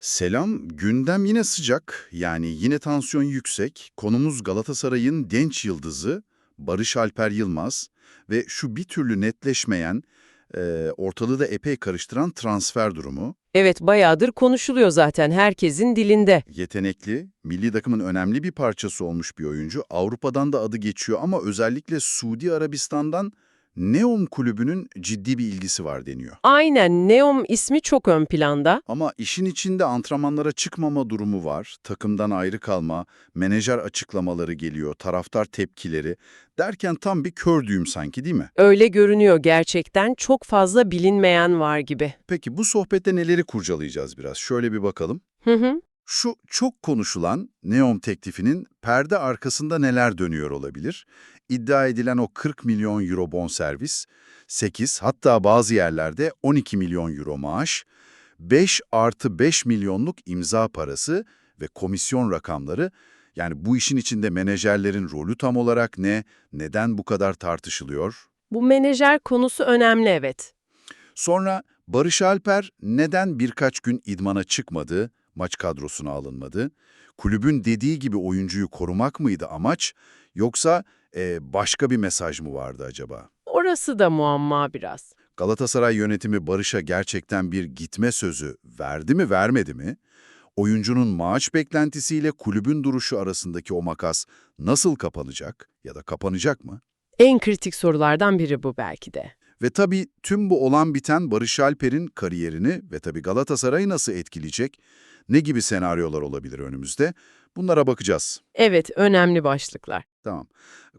Selam, gündem yine sıcak, yani yine tansiyon yüksek. Konumuz Galatasaray'ın genç yıldızı Barış Alper Yılmaz ve şu bir türlü netleşmeyen, e, ortalığı da epey karıştıran transfer durumu. Evet, bayağıdır konuşuluyor zaten herkesin dilinde. Yetenekli, milli takımın önemli bir parçası olmuş bir oyuncu. Avrupa'dan da adı geçiyor ama özellikle Suudi Arabistan'dan Neom kulübünün ciddi bir ilgisi var deniyor. Aynen, Neom ismi çok ön planda. Ama işin içinde antrenmanlara çıkmama durumu var, takımdan ayrı kalma, menajer açıklamaları geliyor, taraftar tepkileri derken tam bir kör düğüm sanki değil mi? Öyle görünüyor gerçekten, çok fazla bilinmeyen var gibi. Peki bu sohbette neleri kurcalayacağız biraz? Şöyle bir bakalım. Hı hı. Şu çok konuşulan Neom teklifinin perde arkasında neler dönüyor olabilir? İddia edilen o 40 milyon euro bonservis, 8 hatta bazı yerlerde 12 milyon euro maaş, 5 artı 5 milyonluk imza parası ve komisyon rakamları yani bu işin içinde menajerlerin rolü tam olarak ne, neden bu kadar tartışılıyor? Bu menajer konusu önemli evet. Sonra Barış Alper neden birkaç gün idmana çıkmadı, maç kadrosuna alınmadı? Kulübün dediği gibi oyuncuyu korumak mıydı amaç yoksa e, başka bir mesaj mı vardı acaba? Orası da muamma biraz. Galatasaray yönetimi Barış'a gerçekten bir gitme sözü verdi mi vermedi mi? Oyuncunun maaş beklentisiyle kulübün duruşu arasındaki o makas nasıl kapanacak ya da kapanacak mı? En kritik sorulardan biri bu belki de. Ve tabii tüm bu olan biten Barış Alper'in kariyerini ve tabii Galatasaray'ı nasıl etkileyecek? Ne gibi senaryolar olabilir önümüzde? Bunlara bakacağız. Evet, önemli başlıklar. Tamam.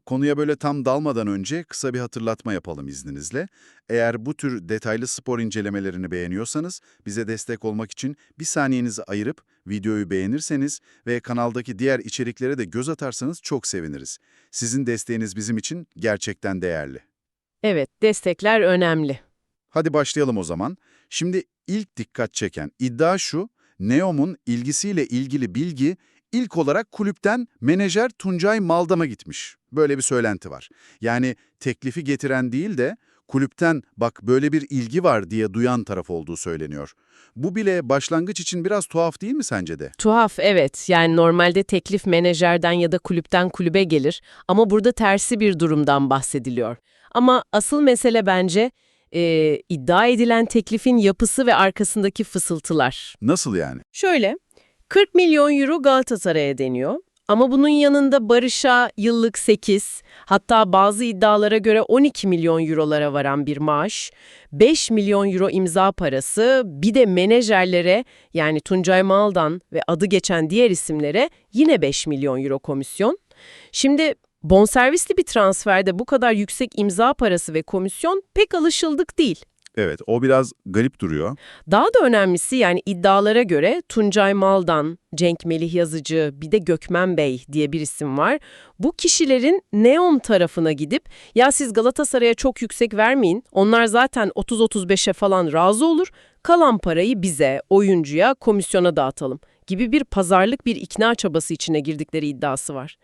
Konuya böyle tam dalmadan önce kısa bir hatırlatma yapalım izninizle. Eğer bu tür detaylı spor incelemelerini beğeniyorsanız bize destek olmak için bir saniyenizi ayırıp videoyu beğenirseniz ve kanaldaki diğer içeriklere de göz atarsanız çok seviniriz. Sizin desteğiniz bizim için gerçekten değerli. Evet, destekler önemli. Hadi başlayalım o zaman. Şimdi ilk dikkat çeken iddia şu, Neom'un ilgisiyle ilgili bilgi ilk olarak kulüpten menajer Tuncay Maldam'a gitmiş. Böyle bir söylenti var. Yani teklifi getiren değil de kulüpten bak böyle bir ilgi var diye duyan taraf olduğu söyleniyor. Bu bile başlangıç için biraz tuhaf değil mi sence de? Tuhaf evet, yani normalde teklif menajerden ya da kulüpten kulübe gelir ama burada tersi bir durumdan bahsediliyor. Ama asıl mesele bence e, iddia edilen teklifin yapısı ve arkasındaki fısıltılar. Nasıl yani? Şöyle, 40 milyon euro Galatasaray'a deniyor. Ama bunun yanında Barış'a yıllık 8, hatta bazı iddialara göre 12 milyon eurolara varan bir maaş, 5 milyon euro imza parası, bir de menajerlere yani Tuncay Mal'dan ve adı geçen diğer isimlere yine 5 milyon euro komisyon. Şimdi bonservisli bir transferde bu kadar yüksek imza parası ve komisyon pek alışıldık değil. Evet, o biraz garip duruyor. Daha da önemlisi yani iddialara göre Tuncay Maldan, Cenk Melih Yazıcı, bir de Gökmen Bey diye bir isim var. Bu kişilerin Neom tarafına gidip ya siz Galatasaray'a çok yüksek vermeyin, onlar zaten 30-35'e falan razı olur, kalan parayı bize, oyuncuya, komisyona dağıtalım gibi bir pazarlık bir ikna çabası içine girdikleri iddiası var.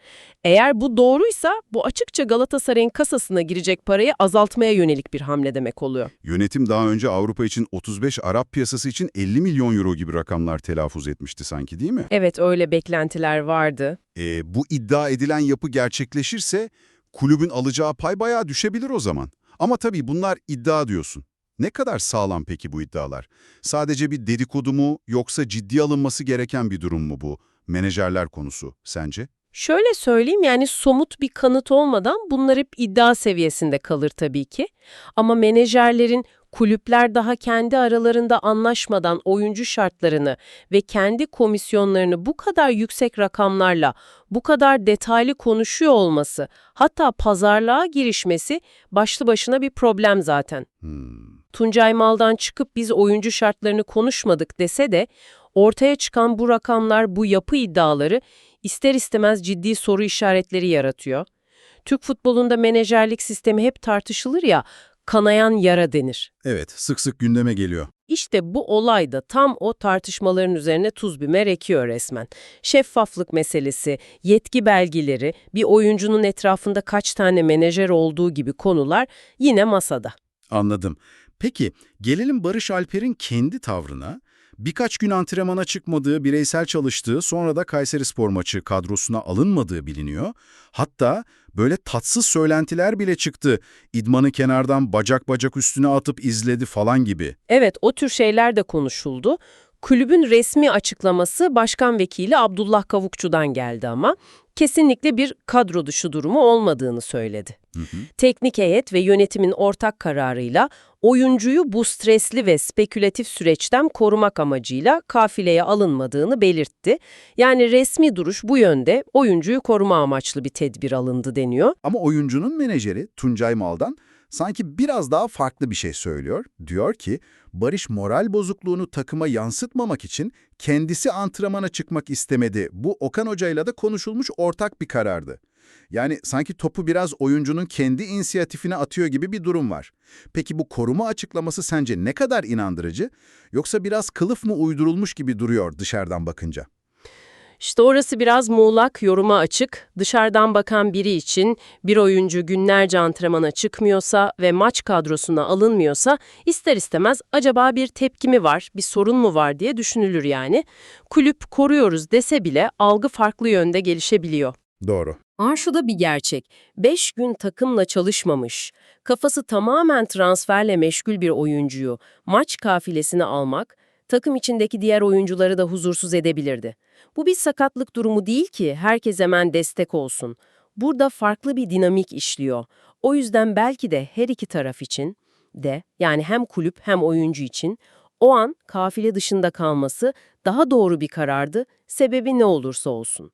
Eğer bu doğruysa bu açıkça Galatasaray'ın kasasına girecek parayı azaltmaya yönelik bir hamle demek oluyor. Yönetim daha önce Avrupa için 35, Arap piyasası için 50 milyon euro gibi rakamlar telaffuz etmişti sanki değil mi? Evet öyle beklentiler vardı. E, bu iddia edilen yapı gerçekleşirse kulübün alacağı pay bayağı düşebilir o zaman. Ama tabii bunlar iddia diyorsun. Ne kadar sağlam peki bu iddialar? Sadece bir dedikodu mu yoksa ciddi alınması gereken bir durum mu bu? Menajerler konusu sence? Şöyle söyleyeyim yani somut bir kanıt olmadan bunlar hep iddia seviyesinde kalır tabii ki. Ama menajerlerin kulüpler daha kendi aralarında anlaşmadan oyuncu şartlarını ve kendi komisyonlarını bu kadar yüksek rakamlarla bu kadar detaylı konuşuyor olması, hatta pazarlığa girişmesi başlı başına bir problem zaten. Hmm. Tuncay Mal'dan çıkıp biz oyuncu şartlarını konuşmadık dese de ortaya çıkan bu rakamlar, bu yapı iddiaları ister istemez ciddi soru işaretleri yaratıyor. Türk futbolunda menajerlik sistemi hep tartışılır ya, kanayan yara denir. Evet, sık sık gündeme geliyor. İşte bu olay da tam o tartışmaların üzerine tuz biber ekiyor resmen. Şeffaflık meselesi, yetki belgeleri, bir oyuncunun etrafında kaç tane menajer olduğu gibi konular yine masada. Anladım. Peki, gelelim Barış Alper'in kendi tavrına. Birkaç gün antrenmana çıkmadığı, bireysel çalıştığı, sonra da Kayserispor maçı kadrosuna alınmadığı biliniyor. Hatta böyle tatsız söylentiler bile çıktı. İdmanı kenardan bacak bacak üstüne atıp izledi falan gibi. Evet, o tür şeyler de konuşuldu. Kulübün resmi açıklaması Başkan Vekili Abdullah Kavukçu'dan geldi ama kesinlikle bir kadro dışı durumu olmadığını söyledi. Teknik heyet ve yönetimin ortak kararıyla oyuncuyu bu stresli ve spekülatif süreçten korumak amacıyla kafileye alınmadığını belirtti. Yani resmi duruş bu yönde oyuncuyu koruma amaçlı bir tedbir alındı deniyor. Ama oyuncunun menajeri Tuncay Mal'dan sanki biraz daha farklı bir şey söylüyor. Diyor ki Barış moral bozukluğunu takıma yansıtmamak için kendisi antrenmana çıkmak istemedi. Bu Okan Hoca'yla da konuşulmuş ortak bir karardı. Yani sanki topu biraz oyuncunun kendi inisiyatifine atıyor gibi bir durum var. Peki bu koruma açıklaması sence ne kadar inandırıcı? Yoksa biraz kılıf mı uydurulmuş gibi duruyor dışarıdan bakınca? İşte orası biraz muğlak, yoruma açık. Dışarıdan bakan biri için bir oyuncu günlerce antrenmana çıkmıyorsa ve maç kadrosuna alınmıyorsa ister istemez acaba bir tepki mi var, bir sorun mu var diye düşünülür yani. Kulüp koruyoruz dese bile algı farklı yönde gelişebiliyor. Doğru. Ama şu da bir gerçek. 5 gün takımla çalışmamış, kafası tamamen transferle meşgul bir oyuncuyu maç kafilesine almak, takım içindeki diğer oyuncuları da huzursuz edebilirdi. Bu bir sakatlık durumu değil ki herkes hemen destek olsun. Burada farklı bir dinamik işliyor. O yüzden belki de her iki taraf için de yani hem kulüp hem oyuncu için o an kafile dışında kalması daha doğru bir karardı, sebebi ne olursa olsun.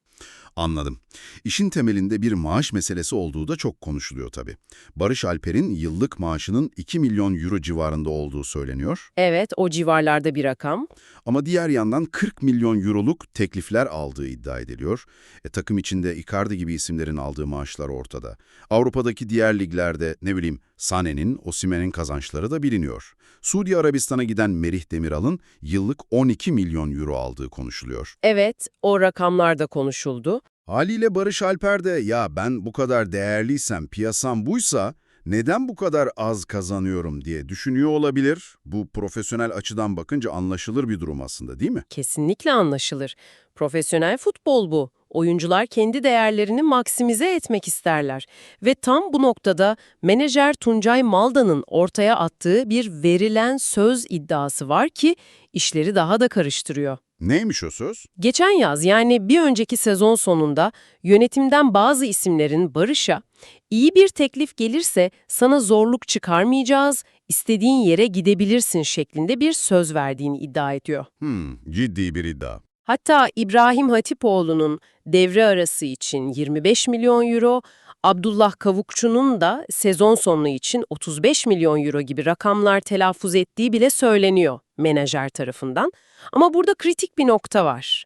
Anladım. İşin temelinde bir maaş meselesi olduğu da çok konuşuluyor tabii. Barış Alper'in yıllık maaşının 2 milyon euro civarında olduğu söyleniyor. Evet, o civarlarda bir rakam. Ama diğer yandan 40 milyon euroluk teklifler aldığı iddia ediliyor. E, takım içinde Icardi gibi isimlerin aldığı maaşlar ortada. Avrupa'daki diğer liglerde ne bileyim Sané'nin, Osimhen'in kazançları da biliniyor. Suudi Arabistan'a giden Merih Demiral'ın yıllık 12 milyon euro aldığı konuşuluyor. Evet, o rakamlar da konuşuldu. Haliyle Barış Alper de ya ben bu kadar değerliysem, piyasam buysa neden bu kadar az kazanıyorum diye düşünüyor olabilir. Bu profesyonel açıdan bakınca anlaşılır bir durum aslında değil mi? Kesinlikle anlaşılır. Profesyonel futbol bu. Oyuncular kendi değerlerini maksimize etmek isterler. Ve tam bu noktada menajer Tuncay Malda'nın ortaya attığı bir verilen söz iddiası var ki işleri daha da karıştırıyor. Neymiş o söz? Geçen yaz yani bir önceki sezon sonunda yönetimden bazı isimlerin Barış'a iyi bir teklif gelirse sana zorluk çıkarmayacağız, istediğin yere gidebilirsin şeklinde bir söz verdiğini iddia ediyor. Hmm, ciddi bir iddia. Hatta İbrahim Hatipoğlu'nun devre arası için 25 milyon euro, Abdullah Kavukçu'nun da sezon sonu için 35 milyon euro gibi rakamlar telaffuz ettiği bile söyleniyor menajer tarafından. Ama burada kritik bir nokta var.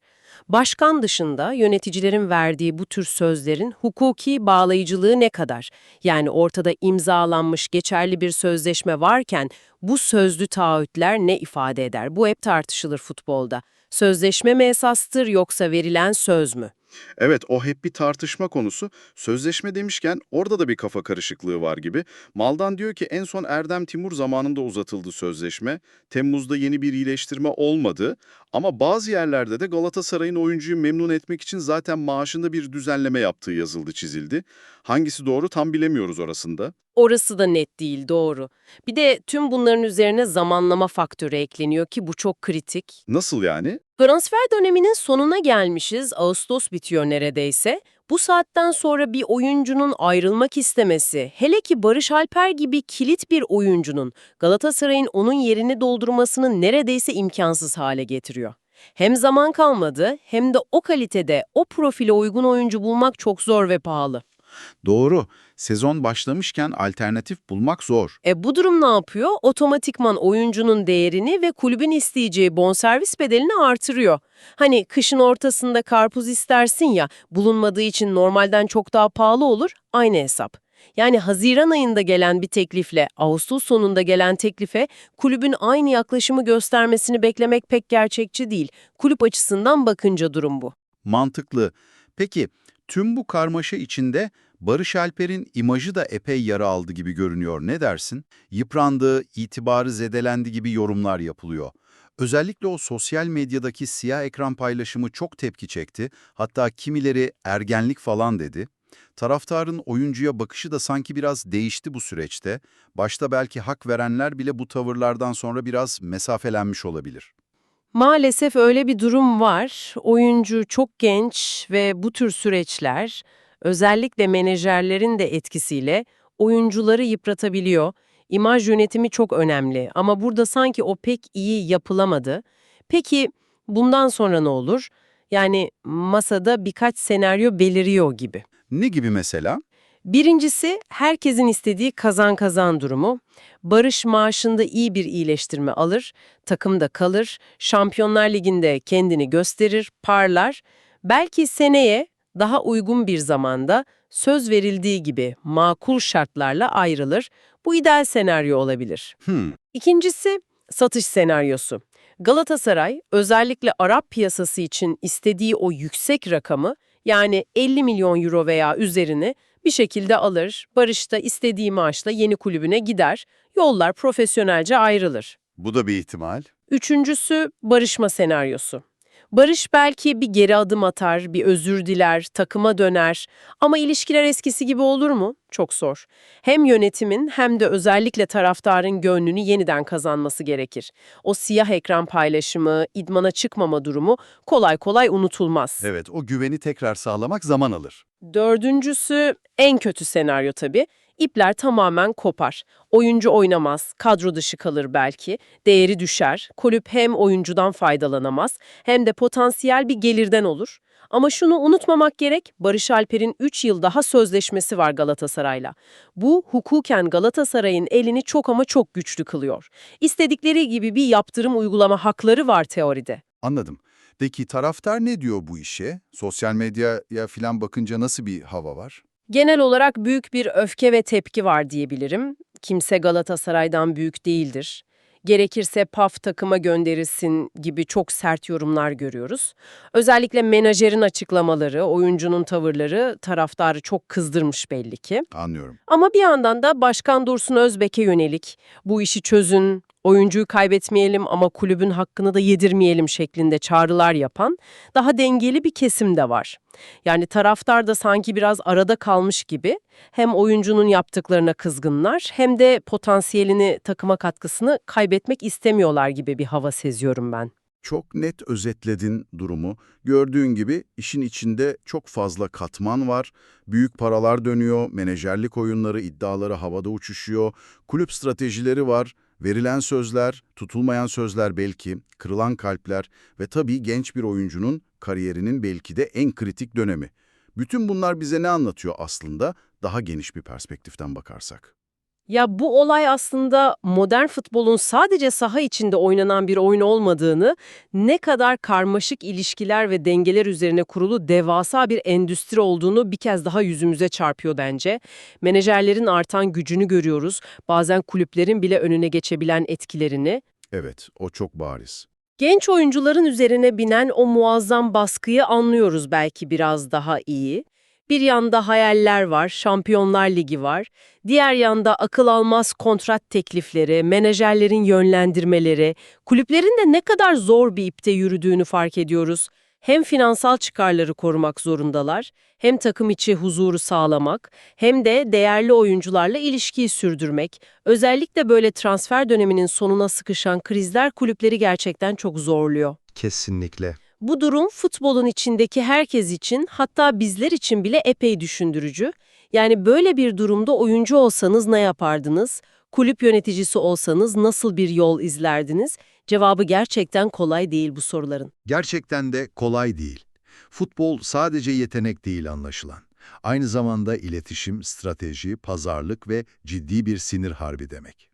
Başkan dışında yöneticilerin verdiği bu tür sözlerin hukuki bağlayıcılığı ne kadar? Yani ortada imzalanmış geçerli bir sözleşme varken bu sözlü taahhütler ne ifade eder? Bu hep tartışılır futbolda. Sözleşme mi esastır yoksa verilen söz mü? Evet, o hep bir tartışma konusu. Sözleşme demişken orada da bir kafa karışıklığı var gibi. Maldan diyor ki en son Erdem Timur zamanında uzatıldı sözleşme. Temmuz'da yeni bir iyileştirme olmadı. Ama bazı yerlerde de Galatasaray'ın oyuncuyu memnun etmek için zaten maaşında bir düzenleme yaptığı yazıldı, çizildi. Hangisi doğru tam bilemiyoruz orasında. Orası da net değil, doğru. Bir de tüm bunların üzerine zamanlama faktörü ekleniyor ki bu çok kritik. Nasıl yani? Transfer döneminin sonuna gelmişiz, Ağustos bitiyor neredeyse. Bu saatten sonra bir oyuncunun ayrılmak istemesi, hele ki Barış Alper gibi kilit bir oyuncunun Galatasaray'ın onun yerini doldurmasını neredeyse imkansız hale getiriyor. Hem zaman kalmadı hem de o kalitede, o profile uygun oyuncu bulmak çok zor ve pahalı. Doğru. Sezon başlamışken alternatif bulmak zor. E bu durum ne yapıyor? Otomatikman oyuncunun değerini ve kulübün isteyeceği bonservis bedelini artırıyor. Hani kışın ortasında karpuz istersin ya, bulunmadığı için normalden çok daha pahalı olur, aynı hesap. Yani Haziran ayında gelen bir teklifle Ağustos sonunda gelen teklife kulübün aynı yaklaşımı göstermesini beklemek pek gerçekçi değil. Kulüp açısından bakınca durum bu. Mantıklı. Peki tüm bu karmaşa içinde Barış Alper'in imajı da epey yara aldı gibi görünüyor. Ne dersin? Yıprandı, itibarı zedelendi gibi yorumlar yapılıyor. Özellikle o sosyal medyadaki siyah ekran paylaşımı çok tepki çekti. Hatta kimileri ergenlik falan dedi. Taraftarın oyuncuya bakışı da sanki biraz değişti bu süreçte. Başta belki hak verenler bile bu tavırlardan sonra biraz mesafelenmiş olabilir. Maalesef öyle bir durum var. Oyuncu çok genç ve bu tür süreçler özellikle menajerlerin de etkisiyle oyuncuları yıpratabiliyor. İmaj yönetimi çok önemli ama burada sanki o pek iyi yapılamadı. Peki bundan sonra ne olur? Yani masada birkaç senaryo beliriyor gibi. Ne gibi mesela? Birincisi herkesin istediği kazan kazan durumu. Barış maaşında iyi bir iyileştirme alır, takımda kalır, Şampiyonlar Ligi'nde kendini gösterir, parlar. Belki seneye daha uygun bir zamanda söz verildiği gibi makul şartlarla ayrılır. Bu ideal senaryo olabilir. Hmm, İkincisi satış senaryosu. Galatasaray özellikle Arap piyasası için istediği o yüksek rakamı yani 50 milyon euro veya üzerini bir şekilde alır, Barış da istediği maaşla yeni kulübüne gider, yollar profesyonelce ayrılır. bu da bir ihtimal. Üçüncüsü barışma senaryosu. Barış belki bir geri adım atar, bir özür diler, takıma döner ama ilişkiler eskisi gibi olur mu? Çok zor. Hem yönetimin hem de özellikle taraftarın gönlünü yeniden kazanması gerekir. O siyah ekran paylaşımı, idmana çıkmama durumu kolay kolay unutulmaz. Evet, o güveni tekrar sağlamak zaman alır. Dördüncüsü en kötü senaryo tabii. İpler tamamen kopar. Oyuncu oynamaz, kadro dışı kalır belki, değeri düşer, kulüp hem oyuncudan faydalanamaz hem de potansiyel bir gelirden olur. Ama şunu unutmamak gerek, Barış Alper'in 3 yıl daha sözleşmesi var Galatasaray'la. Bu hukuken Galatasaray'ın elini çok ama çok güçlü kılıyor. İstedikleri gibi bir yaptırım uygulama hakları var teoride. Anladım. Peki taraftar ne diyor bu işe? Sosyal medyaya filan bakınca nasıl bir hava var? Genel olarak büyük bir öfke ve tepki var diyebilirim. Kimse Galatasaray'dan büyük değildir. Gerekirse PAF takıma gönderilsin gibi çok sert yorumlar görüyoruz. Özellikle menajerin açıklamaları, oyuncunun tavırları taraftarı çok kızdırmış belli ki. Anlıyorum. Ama bir yandan da Başkan Dursun Özbek'e yönelik bu işi çözün, oyuncuyu kaybetmeyelim ama kulübün hakkını da yedirmeyelim şeklinde çağrılar yapan daha dengeli bir kesim de var. Yani taraftar da sanki biraz arada kalmış gibi hem oyuncunun yaptıklarına kızgınlar hem de potansiyelini, takıma katkısını kaybetmek istemiyorlar gibi bir hava seziyorum ben. Çok net özetledin durumu. Gördüğün gibi işin içinde çok fazla katman var. Büyük paralar dönüyor, menajerlik oyunları, iddiaları havada uçuşuyor, kulüp stratejileri var, verilen sözler, tutulmayan sözler belki, kırılan kalpler ve tabii genç bir oyuncunun kariyerinin belki de en kritik dönemi. Bütün bunlar bize ne anlatıyor aslında daha geniş bir perspektiften bakarsak? Ya bu olay aslında modern futbolun sadece saha içinde oynanan bir oyun olmadığını, ne kadar karmaşık ilişkiler ve dengeler üzerine kurulu devasa bir endüstri olduğunu bir kez daha yüzümüze çarpıyor bence. Menajerlerin artan gücünü görüyoruz, bazen kulüplerin bile önüne geçebilen etkilerini. Evet, o çok bariz. Genç oyuncuların üzerine binen o muazzam baskıyı anlıyoruz belki biraz daha iyi. Bir yanda hayaller var, Şampiyonlar Ligi var. Diğer yanda akıl almaz kontrat teklifleri, menajerlerin yönlendirmeleri, kulüplerin de ne kadar zor bir ipte yürüdüğünü fark ediyoruz. Hem finansal çıkarları korumak zorundalar, hem takım içi huzuru sağlamak, hem de değerli oyuncularla ilişkiyi sürdürmek. Özellikle böyle transfer döneminin sonuna sıkışan krizler kulüpleri gerçekten çok zorluyor. Kesinlikle. Bu durum futbolun içindeki herkes için hatta bizler için bile epey düşündürücü. Yani böyle bir durumda oyuncu olsanız ne yapardınız? Kulüp yöneticisi olsanız nasıl bir yol izlerdiniz? Cevabı gerçekten kolay değil bu soruların. Gerçekten de kolay değil. Futbol sadece yetenek değil anlaşılan. Aynı zamanda iletişim, strateji, pazarlık ve ciddi bir sinir harbi demek.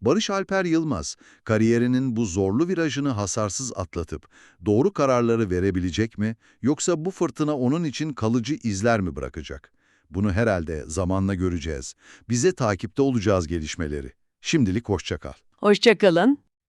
Barış Alper Yılmaz, kariyerinin bu zorlu virajını hasarsız atlatıp doğru kararları verebilecek mi yoksa bu fırtına onun için kalıcı izler mi bırakacak? Bunu herhalde zamanla göreceğiz. Bize takipte olacağız gelişmeleri. Şimdilik hoşça kal. Hoşçakalın.